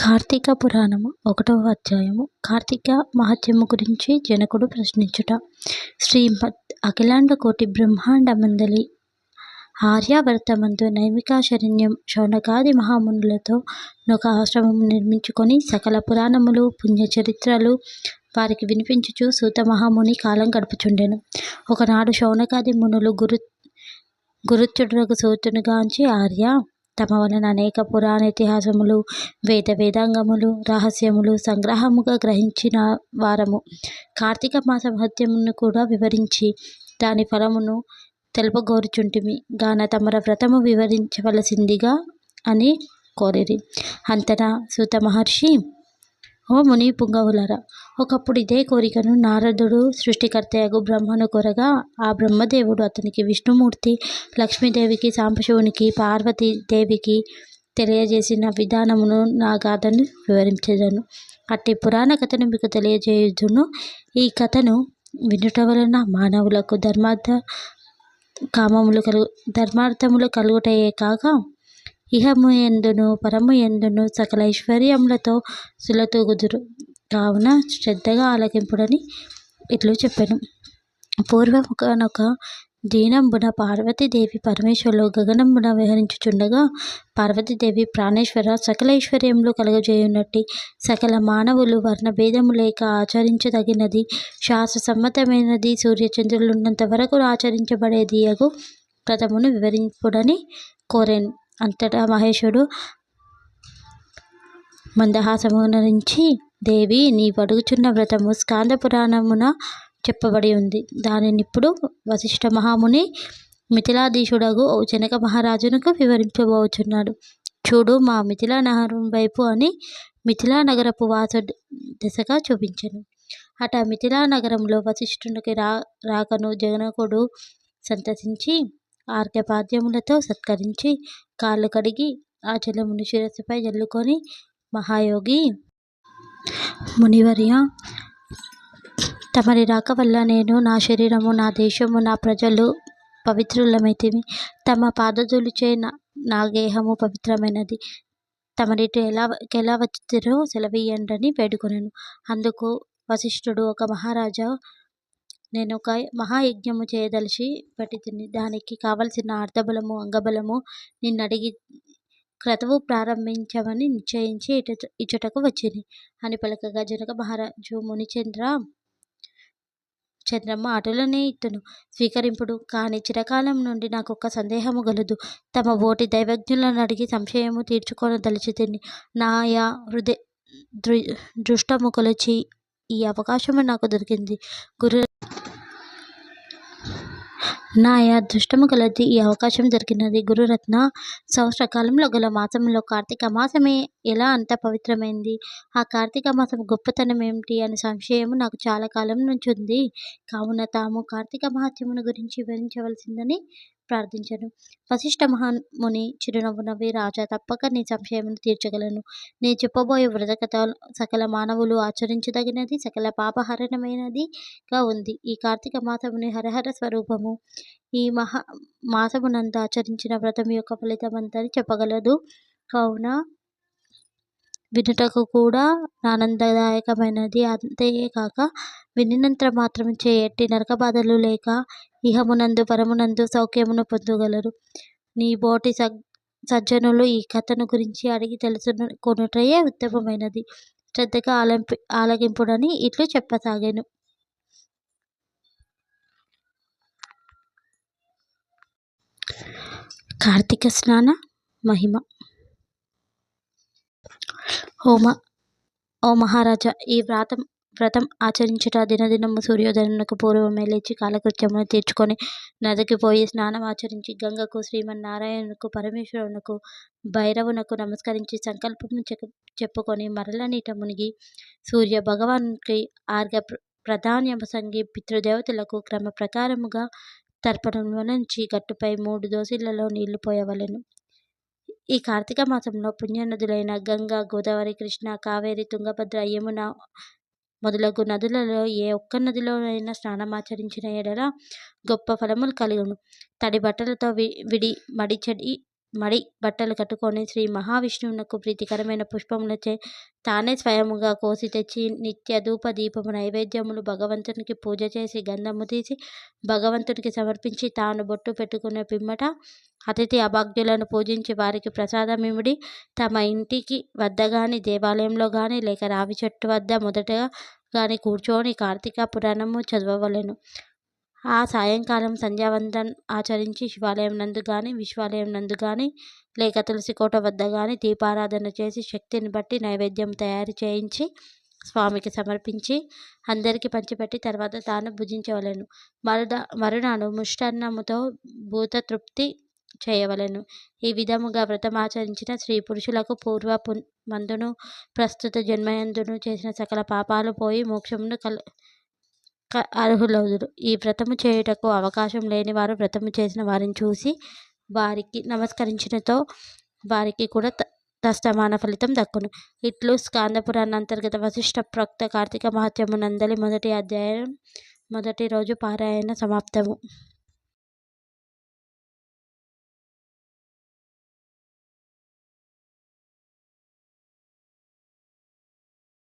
కార్తీక పురాణము ఒకటవ అధ్యాయము. కార్తీక మహత్యము గురించి జనకుడు ప్రశ్నించుట. శ్రీమద్ అఖిలాండ కోటి బ్రహ్మాండ మందలి ఆర్యావర్తమందు నైమికాశరణ్యం శౌనకాది మహామునులతో ఒక ఆశ్రమం నిర్మించుకొని సకల పురాణములు పుణ్యచరిత్రలు వారికి వినిపించుచు సూత మహాముని కాలం గడుపుచుండెను. ఒకనాడు శౌనకాది మునులు గురు గురుత్యుడకు సూతునిగాంచి ఆర్య తమ వలన అనేక పురాణ ఇతిహాసములు వేద వేదాంగములు రహస్యములు సంగ్రహముగా గ్రహించిన వారము. కార్తీక మాస మహత్యమును కూడా వివరించి దాని ఫలమును తెలుపగోరుచుంటిమి. గాన తమర వ్రతము వివరించవలసిందిగా అని కోరిరి. అంతటా సూత మహర్షి ఓ ముని పుంగవులరా ఒకప్పుడు ఇదే కోరికను నారదుడు సృష్టికర్తయగు బ్రహ్మను కోరగా ఆ బ్రహ్మదేవుడు అతనికి విష్ణుమూర్తి లక్ష్మీదేవికి సాంబశివునికి పార్వతీదేవికి తెలియజేసిన విధానమును నా గాథను వివరించేదను. అట్టి పురాణ కథను మీకు తెలియజేయుదును. ఈ కథను వినుట వలన మానవులకు ధర్మార్థ కామములు కలుగు ధర్మార్థములు కలుగుటయే కాక ఇహము ఎందును పరము ఎందును సకల ఐశ్వర్యములతో సులతూగుదురు. కావున శ్రద్ధగా ఆలకింపుడని ఇట్లు చెప్పాను. పూర్వం ఒకనొక దీనంబున పార్వతీదేవి పరమేశ్వరులు గగనంబున విహరించుచుండగా పార్వతీదేవి ప్రాణేశ్వర సకల ఐశ్వర్యములు కలగజేయున్నట్టి సకల మానవులు వర్ణభేదము లేక ఆచరించదగినది శాస్త్ర సమ్మతమైనది సూర్యచంద్రులున్నంత వరకు ఆచరించబడేది అగు కథమును వివరింపుడని కోరాను. అంతటా మహేశుడు మందహాసమునరించి దేవి నీవడుగుచున్న వ్రతము స్కాంద పురాణమున చెప్పబడి ఉంది. దానినిప్పుడు వశిష్ఠ మహాముని మిథిలాధీశుడగు జనక మహారాజునకు వివరించబోచున్నాడు. చూడు మా మిథిలా నగరం వైపు అని మిథిలా నగరపు వాసు దశగా చూపించను. అట మిథిలా నగరంలో వశిష్ఠునికి రా రాకను జనకుడు సంతసించి ఆర్ఘ్యపాద్యములతో సత్కరించి కాళ్ళు కడిగి ఆ జలమును శిరస్సుపై జల్లుకొని మహాయోగి మునివర్య తమరి రాక వల్ల నేను నా శరీరము నా దేశము నా ప్రజలు పవిత్రులమైతిమి. తమ పాదధూళిచే నా నా గేహము పవిత్రమైనది. తమరిటు ఎలా ఎలా వచ్చితిరో సెలవీయండని వేడుకొనెను. అందుకు వశిష్ఠుడు ఒక మహారాజా నేను ఒక మహాయజ్ఞము చేయదలిచి పట్టితిని దానికి కావలసిన అర్థబలము అంగబలము నిన్నడిగి క్రతువు ప్రారంభించమని నిశ్చయించి ఇట ఇచ్చటకు వచ్చింది అని పలకగా జనక మహారాజు మునిచంద్ర చంద్రమ్మ అటులనే ఇత్తును. స్వీకరింపుడు కానీ చిరకాలం నుండి నాకు ఒక సందేహము గలదు. తమ ఓటి దైవజ్ఞులను అడిగి సంశయము తీర్చుకొనదలిచితిని. నాయా హృదయ దృ దృష్టము కొలచి ఈ అవకాశము నాకు దొరికింది. గురు నా అదృష్టము కలది ఈ అవకాశం దొరికినది. గురురత్న సంవత్సరకాలంలో గల మాసంలో కార్తీక మాసమే ఎలా అంత పవిత్రమైంది? ఆ కార్తీక మాసం గొప్పతనం ఏమిటి అనే సంశయము నాకు చాలా కాలం నుంచి ఉంది. కావున తాము కార్తీక మహాత్మ్యమును గురించి వివరించవలసిందని ప్రార్థించను. వశిష్ఠ మహాముని చిరునవ్వు నవ్వి రాజా తప్పక నీ సంశయమును తీర్చగలను. నీ చెప్పబోయే వ్రతకథ సకల మానవులు ఆచరించదగినది సకల పాపహరణమైనదిగా ఉంది. ఈ కార్తీక మాసముని హరహర స్వరూపము ఈ మహా మాసమునంతా ఆచరించిన వ్రతం యొక్క ఫలితమంతని చెప్పగలదు. కావున వినుటకు కూడా ఆనందదాయకమైనది. అంతేకాక వినినంత మాత్రం చేయట్టి నరకబాధలు లేక ఇహమునందు పరమునందు సౌఖ్యమును పొందగలరు. నీ బోటి స సజ్జనులు ఈ కథను గురించి అడిగి తెలుసుకొనుటయే ఉత్తమమైనది. శ్రద్ధగా ఆలంపి ఆలగింపుడని ఇట్లు చెప్పసాగాను. కార్తీక స్నాన మహిమ ఓమ ఓ మహారాజా ఈ వ్రాతం వ్రతం ఆచరించుట దినదినము సూర్యోదయమునకు పూర్వమే లేచి కాలకృత్యమును తీర్చుకొని నదికి పోయి స్నానం ఆచరించి గంగకు శ్రీమన్నారాయణునకు పరమేశ్వరునకు భైరవునకు నమస్కరించి సంకల్పము చెప్పుకొని మరల నీట మునిగి సూర్య భగవానునికి ఆర్ఘ్య ప్రధాన్యమసంగి పితృదేవతలకు క్రమ ప్రకారముగా తర్పణముల నుంచి గట్టుపై మూడు దోసిళ్ళలో నీళ్ళు పోయవలెను. ఈ కార్తీక మాసంలో పుణ్యనదులైన గంగా గోదావరి కృష్ణ కావేరి తుంగభద్ర యమున మొదలగు నదులలో ఏ ఒక్క నదిలోనైనా స్నానమాచరించిన ఎడల గొప్ప ఫలములు కలుగును. తడి బట్టలతో వి విడి మడిచెడి మడి బట్టలు కట్టుకొని శ్రీ మహావిష్ణువునకు ప్రీతికరమైన పుష్పములచే తానే స్వయముగా కోసి తెచ్చి నిత్య ధూప దీపము నైవేద్యములు భగవంతునికి పూజ చేసి గంధము తీసి భగవంతునికి సమర్పించి తాను బొట్టు పెట్టుకునే పిమ్మట అతిథి అభాగ్యులను పూజించి వారికి ప్రసాదమిమిడి తమ ఇంటికి వద్ద కానీ దేవాలయంలో కానీ లేక రావి చెట్టు వద్ద మొదటగా కానీ కూర్చొని కార్తీక పురాణము చదవవలెను. ఆ సాయంకాలం సంధ్యావందన్ ఆచరించి శివాలయం నందు కానీ విశ్వాలయం నందు కానీ లేక తులసికోట వద్ద కానీ దీపారాధన చేసి శక్తిని బట్టి నైవేద్యం తయారు చేయించి స్వామికి సమర్పించి అందరికీ పంచిపెట్టి తర్వాత తాను భుజించవలెను. మరుద మరునాడు ముష్టన్నముతో భూత తృప్తి చేయవలెను. ఈ విధముగా వ్రతమాచరించిన స్త్రీ పురుషులకు పూర్వ మందును ప్రస్తుత జన్మయందును చేసిన సకల పాపాలు పోయి మోక్షమును కల అర్హులవుదురు. ఈ వ్రతము చేయుటకు అవకాశం లేని వారు వ్రతము చేసిన వారిని చూసి వారికి నమస్కరించినతో వారికి కూడా త తస్తమాన ఫలితం దక్కును. ఇట్లు స్కాందపురాణ అంతర్గత వశిష్ట ప్రక్త కార్తీక మహత్యము నందలి మొదటి అధ్యాయం మొదటి రోజు పారాయణ సమాప్తము.